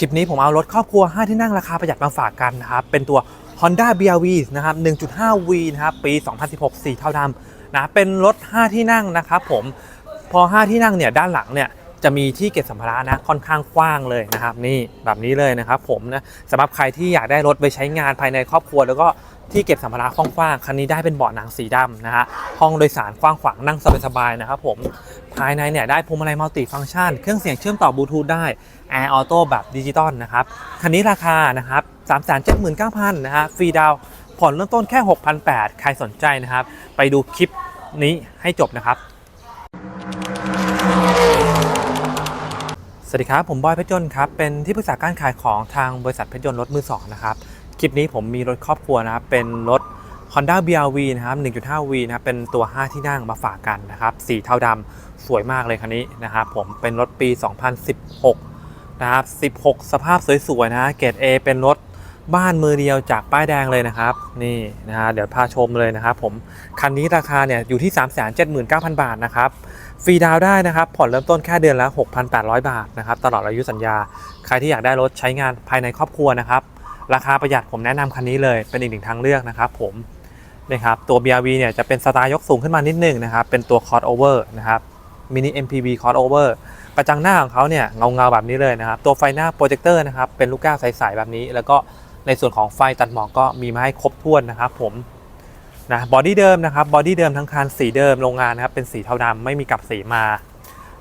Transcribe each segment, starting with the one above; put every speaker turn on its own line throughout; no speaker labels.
คลิปนี้ผมเอารถครอบครัว 5 ที่นั่งราคาประหยัดมาฝากกันนะครับ เป็นตัว Honda BRV นะครับ 1.5V นะครับ ปี 2016 สีเทาดำนะ เป็นรถ 5 ที่นั่งนะครับผม พอ 5 ที่นั่งเนี่ย ด้านหลังเนี่ย จะมีที่เก็บสัมภาระนะ ค่อนข้างกว้างเลยนะครับ นี่ แบบนี้เลยนะครับผมนะสำหรับใครที่อยากได้รถไปใช้งานภายในครอบครัวแล้วก็ ที่เก็บสัมภาระกว้างๆคันนี้ได้เป็นเบาะหนังสีดำนะฮะห้องโดยสารกว้างขวางนั่งสบายๆนะครับผมภายในเนี่ยได้พวงมาลัยมัลติฟังก์ชัน เครื่องเสียงเชื่อมต่อบลูทูธได้ Air Auto แบบดิจิตอลนะครับคันนี้ราคานะครับ3 7 9 0 0 0นะฮะฟรีดาวผ่อนเริ่มต้นแค่ 6,800 ใครสนใจนะครับ ไปดูคลิปนี้ให้จบนะครับ สวัสดีครับ ผมบอยเพชรยนต์ครับ เป็นที่ปรึกษาการขายของทางบริษัทเพชรยนต์รถมือสองนะครับ คลิปนี้ผมมีรถครอบครัวนะครับ เป็นรถ Honda BRV นะครับ 1.5V นะครับ เป็นตัว 5 ที่นั่งมาฝากกันนะครับ สีเทาดำสวยมากเลยคันนี้นะครับ ผมเป็นรถปี 2016 นะครับ 16 สภาพสวยๆ นะ เกรด A เป็นรถบ้านมือเดียวจากป้ายแดงเลยนะครับ นี่นะฮะเดี๋ยวพาชมเลยนะครับผม คันนี้ราคาเนี่ยอยู่ที่ 379,000 บาทนะครับฟรีดาวได้นะครับ ผ่อนเริ่มต้นแค่เดือนละ 6,800 บาทนะครับ ตลอดอายุสัญญา ใครที่อยากได้รถใช้งานภายในครอบครัวนะครับ ราคาประหยัดผมแนะนำคันนี้เลยเป็นอีกหนึ่งทางเลือกนะครับผมนะครับตัว BRV เนี่ยจะเป็นสไตล์ยกสูงขึ้นมานิดนึงนะครับเป็นตัว crossover นะครับมินิ MPV crossover กระจังหน้าของเขาเนี่ยเงาเงาแบบนี้เลยนะครับตัวไฟหน้าโปรเจคเตอร์นะครับเป็นลูกแก้วใสๆแบบนี้ แล้วก็ในส่วนของไฟตัดหมอกก็มีมาให้ครบถ้วนนะครับผมนะบอดี้เดิมนะครับบอดี้เดิมทั้งคันสีเดิมโรงงานนะครับเป็นสีเทาดำไม่มีกลับสีมา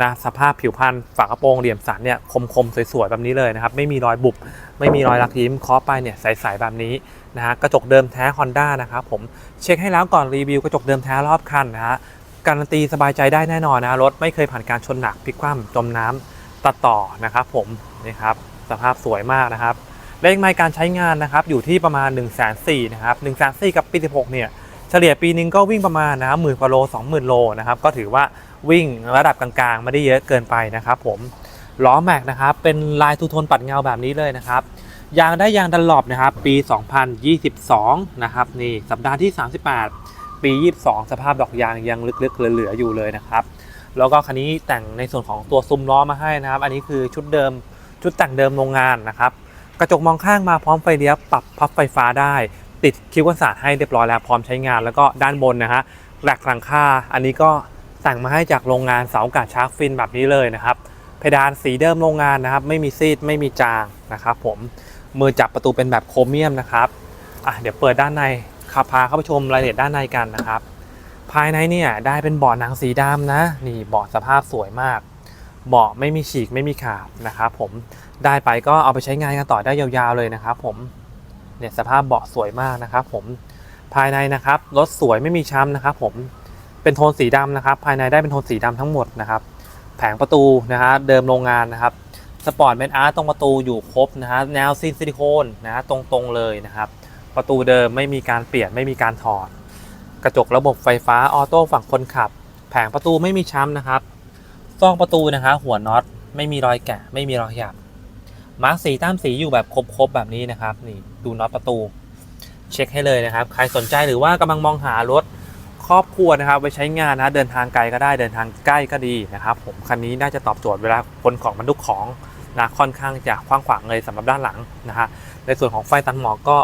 นะสภาพผิวพรรณฝากระโปรงเหลี่ยมสันเนี่ยคมๆสวยๆแบบนี้เลยนะครับไม่มีรอยบุบไม่มีรอยลักยิ้มเคาะไปเนี่ยใสๆแบบนี้นะฮะกระจกเดิมแท้ Honda นะครับผมเช็คให้แล้วก่อนรีวิวกระจกเดิมแท้รอบคันนะฮะการันตีสบายใจได้แน่นอนนะรถไม่เคยผ่านการชนหนักพลิกคว่ำจมน้ำตัดต่อนะครับผมนี่ครับสภาพสวยมากนะครับเลขไมล์การใช้งานนะครับอยู่ที่ประมาณ1 4 0 0 0 0นนะครับ1 4 0 0 0กับปี16เนี่ย เฉลี่ยปีนึงก็วิ่งประมาณนะครับหมื่นกว่าโล20,000 โลนะครับก็ถือว่าวิ่งระดับกลางๆ ไม่ได้เยอะเกินไปนะครับผมล้อแม็กนะครับเป็นลายทูโทนปัดเงาแบบนี้เลยนะครับยางได้ยางดันหลบนะครับปี 2022 นะครับนี่สัปดาห์ที่ 38 ปี 22 สภาพดอกยางยังลึกๆเหลือๆอยู่เลยนะครับแล้วก็คันนี้แต่งในส่วนของตัวซุ้มล้อมาให้นะครับ อันนี้คือชุดเดิมชุดแต่งเดิมโรงงานนะครับ กระจกมองข้างมาพร้อมไฟเลี้ยวปรับพับไฟฟ้าได้ ติดคิ้วกันศาสตร์ให้เรียบร้อยแล้วพร้อมใช้งานแล้วก็ด้านบนนะฮะแหลกหลังคาอันนี้ก็สั่งมาให้จากโรงงานเสาอากาศชาร์กฟินแบบนี้เลยนะครับ เพดานสีเดิมโรงงานนะครับ ไม่มีซีดไม่มีจางนะครับ ผมมือจับประตูเป็นแบบโครเมียมนะครับอะเดี๋ยวเปิดด้านในขับพาเข้าไปชมรายละเอียดด้านในกันนะครับ ภายในเนี่ยได้เป็นเบาะหนังสีดำนะ นี่เบาะสภาพสวยมากเบาะไม่มีฉีกไม่มีขาดนะครับผมได้ไปก็เอาไปใช้งานกันต่อได้ยาวๆเลยนะครับผม เนี่ยสภาพเบาะสวยมากนะครับผมภายในนะครับรถสวยไม่มีช้ำนะครับผมเป็นโทนสีดำนะครับ ภายในได้เป็นโทนสีดำทั้งหมดนะครับ แผงประตูนะฮะเดิมโรงงานนะครับสปอร์ตเมนอาร์ตรงประตูอยู่ครบนะฮะแนวซีนซิลิโคนนะฮะตรงๆเลยนะครับ ประตูเดิมไม่มีการเปลี่ยนไม่มีการถอด กระจกระบบไฟฟ้าออโต้ฝั่งคนขับ แผงประตูไม่มีช้ำนะครับซองประตูนะครับหัวน็อตไม่มีรอยแกะไม่มีรอยหยับ มาร์กสีตามสีอยู่แบบครบๆแบบนี้นะครับนี่ดูน็อตประตู เช็คให้เลยนะครับ ใครสนใจหรือว่ากำลังมองหารถครอบครัวนะครับไปใช้งานนะเดินทางไกลก็ได้เดินทางใกล้ก็ดีนะครับ ผมคันนี้น่าจะตอบโจทย์เวลาคนของบรรทุกของนะค่อนข้างจะกว้างขวางเลยสำหรับด้านหลังนะฮะในส่วนของไฟตันหมอกก็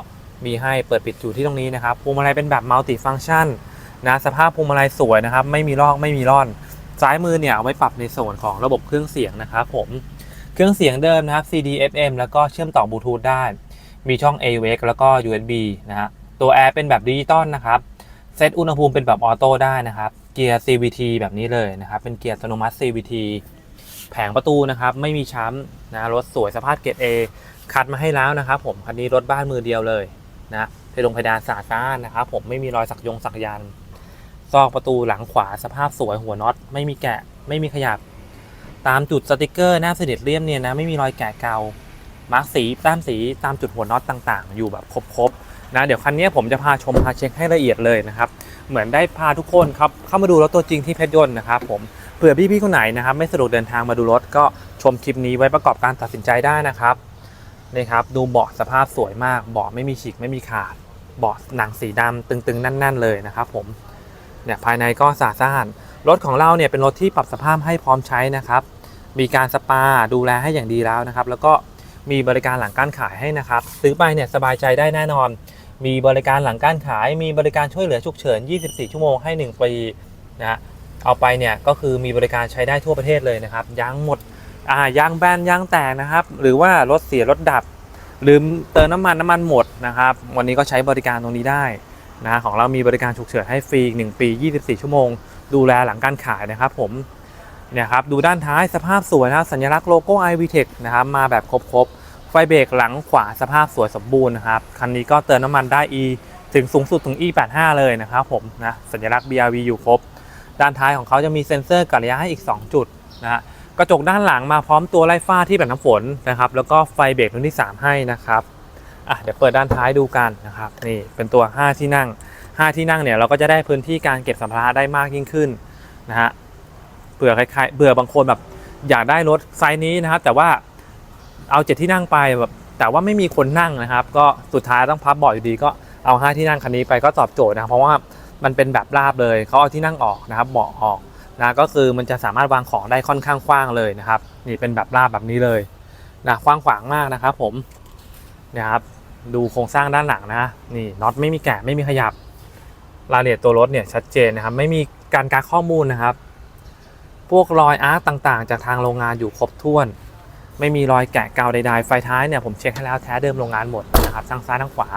มีให้เปิดปิดอยู่ที่ตรงนี้นะครับพวงมาลัยเป็นแบบมัลติฟังก์ชันนะสภาพพวงมาลัยสวยนะครับ ไม่มีลอกไม่มีร่อน ซ้ายมือเนี่ยเอาไว้ปรับในส่วนของระบบเครื่องเสียงนะครับผม เครื่องเสียงเดิมนะครับ CD FM แล้วก็เชื่อมต่อบลูทูธได้ มีช่อง AUX แล้วก็ USB นะฮะ ตัวแอร์เป็นแบบดิจิตอลนะครับ เซตอุณหภูมิเป็นแบบออโต้ได้นะครับ เกียร์ CVT แบบนี้เลยนะครับ เป็นเกียร์อัตโนมัติ CVT แผงประตูนะครับ ไม่มีช้ำนะรถสวยสภาพเกรด A คัดมาให้แล้วนะครับ ผม คันนี้รถบ้านมือเดียวเลยนะเพลงเพดานสะอาดสะอ้านนะครับ ผม ไม่มีรอยสักยงสักยันซอกประตูหลังขวาสภาพสวยหัวน็อต ไม่มีแกะ ไม่มีขยับ ตามจุดสติกเกอร์หน้าเสด็จเลี่ยมเนี่ยนะไม่มีรอยแกะเกามาร์กสีแตามสีตามจุดหัวน็อตต่างๆ อยู่แบบครบๆนะเดี๋ยวคันนี้ผมจะพาชมพาเช็คให้ละเอียดเลยนะครับเหมือนได้พาทุกคนครับเข้ามาดูรถตัวจริงที่เพชรยนต์นะครับผมเผื่อพี่ๆคนไหนนะครับไม่สะดวกเดินทางมาดูรถก็ชมคลิปนี้ไว้ประกอบการตัดสินใจได้นะครับนี่ครับดูเบาะสภาพสวยมากเบาะไม่มีฉีกไม่มีขาดเบาะหนังสีดำตึงๆ แน่น ๆ เลยนะครับผม เนี่ยภายในก็สะอาดสะอ้านรถของเราเนี่ยเป็นรถที่ปรับสภาพให้พร้อมใช้นะครับ มีการสปาดูแลให้อย่างดีแล้วนะครับ แล้วก็มีบริการหลังการขายให้นะครับ ซื้อไปเนี่ยสบายใจได้แน่นอน มีบริการหลังการขาย มีบริการช่วยเหลือฉุกเฉิน 24 ชั่วโมงให้ 1 ปีนะฮะเอาไปเนี่ยก็คือมีบริการใช้ได้ทั่วประเทศเลยนะครับยางหมดอ่ายางแบนยางแตกนะครับ หรือว่ารถเสียรถดับ ลืมเติมน้ำมันน้ำมันหมดนะครับ วันนี้ก็ใช้บริการตรงนี้ได้ นะของเรามีบริการฉุกเฉินให้ฟรี1 ปี 24 ชั่วโมง ดูแลหลังการขายนะครับผมเนี่ยครับดูด้านท้ายสภาพสวยนะครับสัญลักษณ์โลโก้ iV Tech นะครับมาแบบครบๆ ไฟเบรกหลังขวาสภาพสวยสมบูรณ์นะครับคันนี้ก็เติมน้ำมันได้ E ถึงสูงสุดถึง E85 เลยนะครับผมนะสัญลักษณ์ BRV อยู่ครบ ด้านท้ายของเขาจะมีเซ็นเซอร์กัดระยะให้อีก 2 จุดนะฮะกระจกด้านหลังมาพร้อมตัวไล่ฟ้าที่แบบน้ำฝนนะครับแล้วก็ไฟเบรกรุ่นที่ 3 ให้นะครับ อะเดี๋ยวเปิดด้านท้ายดูกันนะครับนี่เป็นตัว 5 ที่นั่ง 5 ที่นั่งเนี่ยเราก็จะได้พื้นที่การเก็บสัมภาระได้มากยิ่งขึ้นนะฮะเบื่อใครๆเบื่อบางคนแบบอยากได้รถไซส์นี้นะครับ แต่ว่าเอาเจ็ดที่นั่งไปแบบแต่ว่าไม่มีคนนั่งนะครับ ก็สุดท้ายต้องพับเบาะอยู่ดีก็เอา 5 ที่นั่งคันนี้ไปก็ตอบโจทย์นะเพราะว่ามันเป็นแบบราบเลยเขาเอาที่นั่งออกนะครับเบาะออกนะก็คือมันจะสามารถวางของได้ค่อนข้างกว้างเลยนะครับ นี่เป็นแบบราบแบบนี้เลยนะกว้างขวางมากนะครับ ผมนะครับ ดูโครงสร้างด้านหลังนะนี่น็อตไม่มีแกะไม่มีขยับรายละเอียดตัวรถเนี่ยชัดเจนนะครับ ไม่มีการการข้อมูลนะครับ พวกรอยอาร์ตต่างๆ จากทางโรงงานอยู่ครบถ้วน ไม่มีรอยแกะกาวใดๆไฟท้ายเนี่ยผมเช็คให้แล้วแท้เดิมโรงงานหมดนะครับทั้งซ้ายทั้งขวา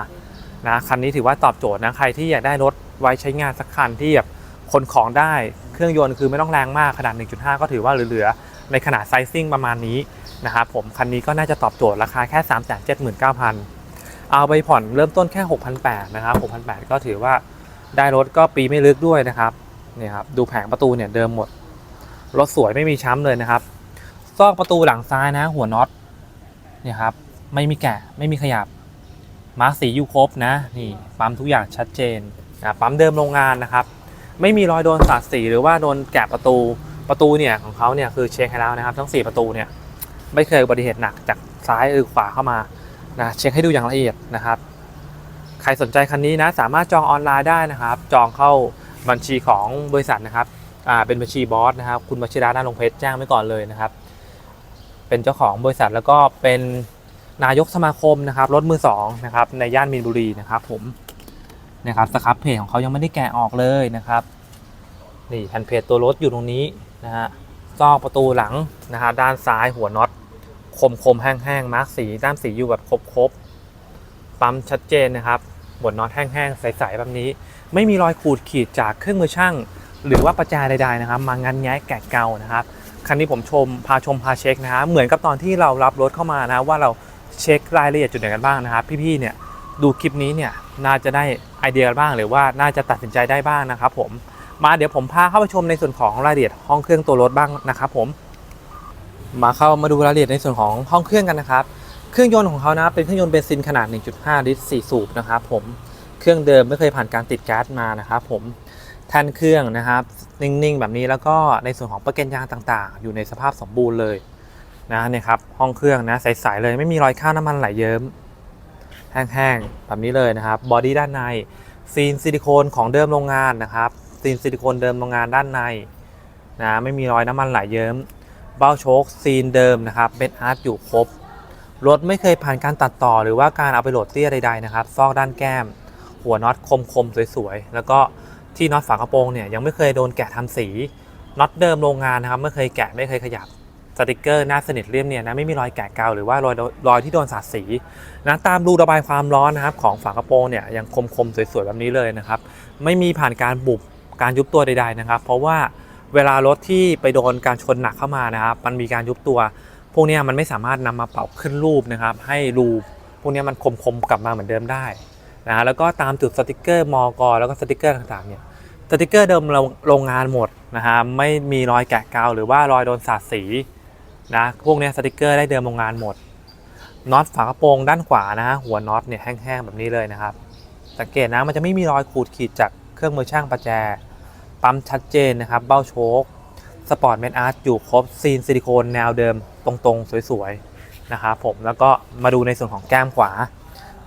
นะคันนี้ถือว่าตอบโจทย์นะใครที่อยากได้รถไว้ใช้งานสักคันที่แบบขนของได้เครื่องยนต์คือไม่ต้องแรงมากขนาด 1.5 ก็ถือว่าเหลือๆในขนาดไซซิ่งประมาณนี้นะครับผมคันนี้ก็น่าจะตอบโจทย์ราคาแค่ 379,000 เอาไปผ่อนเริ่มต้นแค่ 6,800นะครับ6,800 ก็ถือว่าได้รถก็ปีไม่ลึกด้วยนะครับเนี่ยครับดูแผงประตูเนี่ยเดิมหมด รถสวยไม่มีช้ำเลยนะครับซอกประตูหลังซ้ายนะหัวน็อตเนี่ยครับไม่มีแกะไม่มีขยับมาร์สีอยู่ครบนะนี่ปั๊มทุกอย่างชัดเจนนะปั๊มเดิมโรงงานนะครับ ไม่มีรอยโดนสาดสีหรือว่าโดนแกะประตูประตูเนี่ยของเขาเนี่ยคือเช็คให้แล้วนะครับ ทั้ง 4 ประตูเนี่ยไม่เคยอุบัติเหตุหนักจากซ้ายหรือขวาเข้ามา นะเช็คให้ดูอย่างละเอียดนะครับ ใครสนใจคันนี้นะสามารถจองออนไลน์ได้นะครับ จองเข้าบัญชีของบริษัทนะครับอ่าเป็นบัญชีบอสนะครับ คุณวชิระนาลงเพชรแจ้งไว้ก่อนเลยนะครับ เป็นเจ้าของบริษัทแล้วก็เป็นนายกสมาคมนะครับรถมือสองนะครับในย่านมีนบุรีนะครับผมนะครับสครับเพจของเขายังไม่ได้แกะออกเลยนะครับนี่แผ่นเพจตัวรถอยู่ตรงนี้นะฮะซอกประตูหลังนะฮะด้านซ้ายหัวน็อต คมคมแห้งๆมาร์กสีด้านสีอยู่แบบครบๆปั๊มชัดเจนนะครับบนน็อตแห้งๆใสๆแบบนี้ ไม่มีรอยขูดขีดจากเครื่องมือช่าง หรือว่าประแจใดๆนะครับ มางันแงะแกะเกานะครับคันนี้ผมชมพาชมพาเช็คนะฮะเหมือนกับตอนที่เรารับรถเข้ามานะว่าเราเช็ครายละเอียดจุดไหนกันบ้างนะครับ พี่ๆเนี่ยดูคลิปนี้เนี่ยน่าจะได้ไอเดียกันบ้าง หรือว่าน่าจะตัดสินใจได้บ้างนะครับผมมาเดี๋ยวผมพาเข้าไปชมในส่วนของรายละเอียดห้องเครื่องตัวรถบ้างนะครับผม มาเข้ามาดูรายละเอียดในส่วนของห้องเครื่องกันนะครับ เครื่องยนต์ของเขานะเป็นเครื่องยนต์เบนซินขนาด 1.5 ลิตร 4 สูบนะครับผม เครื่องเดิมไม่เคยผ่านการติดแก๊สมานะครับผมแท่นเครื่องนะครับ นิ่งๆ แบบนี้แล้วก็ในส่วนของประกันยางต่างๆ อยู่ในสภาพสมบูรณ์เลยนะเนี่ยครับห้องเครื่องนะใสๆเลยไม่มีรอยข้าวน้ำมันไหลเยิ้มแห้งๆแบบนี้เลยนะครับบอดี้ด้านในซีนซิลิโคนของเดิมโรงงานนะครับซีนซิลิโคนเดิมโรงงานด้านในนะไม่มีรอยน้ำมันไหลเยิ้ม เบ้าโชคซีนเดิมนะครับเป็นอาร์ตอยู่ครบ รถไม่เคยผ่านการตัดต่อหรือว่าการเอาไปโหลดเตี้ยใดๆนะครับ ซอกด้านแก้ม หัวน็อตคมๆสวยๆ แล้วก็ที่น็อตฝากระโปรงเนี่ยยังไม่เคยโดนแกะทำสี น็อตเดิมโรงงานนะครับไม่เคยแกะไม่เคยขยับสติกเกอร์หน้าสนิทเลี่ยมเนี่ยนะไม่มีรอยแกะเกาหรือว่ารอยรอยที่โดนสาดสีนะตามรูระบายความร้อนนะครับของฝากระโปรงเนี่ยยังคมๆสวยๆแบบนี้เลยนะครับ ไม่มีผ่านการบุบการยุบตัวใดๆนะครับ เพราะว่า เวลารถที่ไปโดนการชนหนักเข้ามานะครับ มันมีการยุบตัว พวกนี้มันไม่สามารถนำมาเป่าขึ้นรูปนะครับ ให้รูพวกนี้มันคมๆกลับมาเหมือนเดิมได้นะแล้วก็ตามจุดสติกเกอร์มอกแล้วก็สติกเกอร์ต่างๆเนี่ยสติกเกอร์เดิมโรงงานหมดนะฮะไม่มีรอยแกะกาวหรือว่ารอยโดนสาดสีนะพวกนี้สติกเกอร์ได้เดิมโรงงานหมดน็อตฝากระโปรงด้านขวานะฮะหัวน็อตเนี่ยแห้งๆแบบนี้เลยนะครับ สังเกตนะมันจะไม่มีรอยขูดขีดจากเครื่องมือช่างประแจ ปั๊มชัดเจนนะครับ เบ้าโชคสปอร์ตเมนอาร์ตอยู่ครบซีนซิลิโคนแนวเดิมตรงๆ สวยๆนะครับผมแล้วก็มาดูในส่วนของแก้มขวา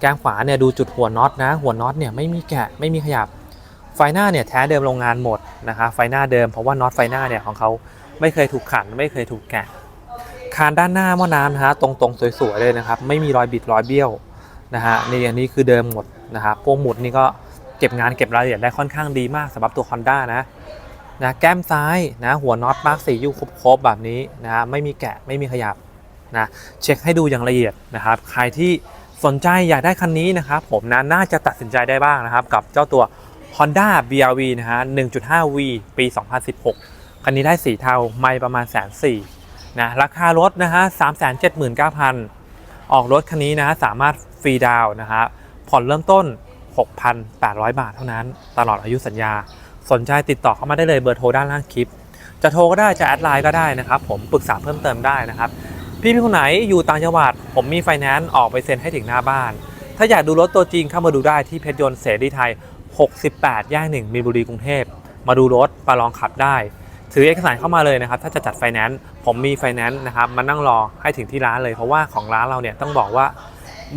แก้มขวาเนี่ยดูจุดหัวน็อตนะ หัวน็อตเนี่ยไม่มีแกะไม่มีขยับ ไฟหน้าเนี่ยแท้เดิมโรงงานหมดนะคะไฟหน้าเดิมเพราะว่าน็อตไฟหน้าเนี่ยของเขาไม่เคยถูกขันไม่เคยถูกแกะคานด้านหน้าหม้อน้ำนะฮะตรงๆ สวยๆเลยนะครับ ไม่มีรอยบิดรอยเบี้ยวนะฮะนี่อันนี้คือเดิมหมดนะครับพวกหมุดนี่ก็ เก็บงานเก็บรายละเอียดได้ค่อนข้างดีมากสำหรับตัว Honda นะนะแก้มซ้ายนะหัวน็อตมาร์กสีอยู่ครบๆแบบนี้นะไม่มีแกะไม่มีขยับนะเช็คให้ดูอย่างละเอียดนะครับ ใครที่สนใจอยากได้คันนี้นะครับ ผมนะน่าจะตัดสินใจได้บ้างนะครับ กับเจ้าตัว Honda BRV นะฮะ 1.5V ปี 2016 คันนี้ได้ สีเทาไม่ประมาณแสนสี่นะราคารถนะฮะ 379,000 ออกรถคันนี้นะสามารถฟรีดาวนะฮะผ่อนเริ่มต้น 6,800 บาทเท่านั้น ตลอดอายุสัญญา สนใจติดต่อเข้ามาได้เลยเบอร์โทรด้านล่างคลิป จะโทรก็ได้จะแอดไลน์ก็ได้นะครับ ผมปรึกษาเพิ่มเติมได้นะครับ พี่พี่คนไหนอยู่ต่างจังหวัด ผมมีไฟแนนซ์ออกไปเซ็นให้ถึงหน้าบ้าน ถ้าอยากดูรถตัวจริงเข้ามาดูได้ที่เพชรยนต์เสรีไทย 68 ย่างหนึ่งมีบุรีกรุงเทพมาดูรถมาลองขับได้ ถือเอกสารเข้ามาเลยนะครับ ถ้าจะจัดไฟแนนซ์ผมมีไฟแนนซ์นะครับมานั่งรอให้ถึงที่ร้านเลยเพราะว่าของร้านเราเนี่ยต้องบอกว่า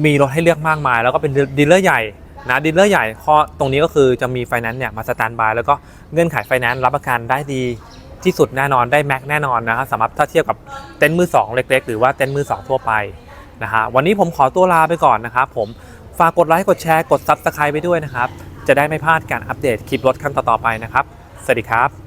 มีรถให้เลือกมากมาย แล้วก็เป็นดีลเลอร์ใหญ่ นะดีลเลอร์ใหญ่ข้อตรงนี้ก็คือจะมีไฟแนนซ์เนี่ยมาสแตนบายแล้วก็เงื่อนไขไฟแนนซ์รับประกันได้ดีที่สุดแน่นอนได้แม็กแน่นอนนะครับสำหรับถ้าเทียบกับเต็นท์มือสองเล็ก ๆ หรือว่าเต็นท์มือสองทั่วไปนะฮะวันนี้ผมขอตัวลาไปก่อนนะครับผมฝากกดไลค์กดแชร์กดซับสไครต์ไปด้วยนะครับ จะได้ไม่พลาดการอัปเดตคลิปรถขั้นต่อๆไปนะครับ สวัสดีครับ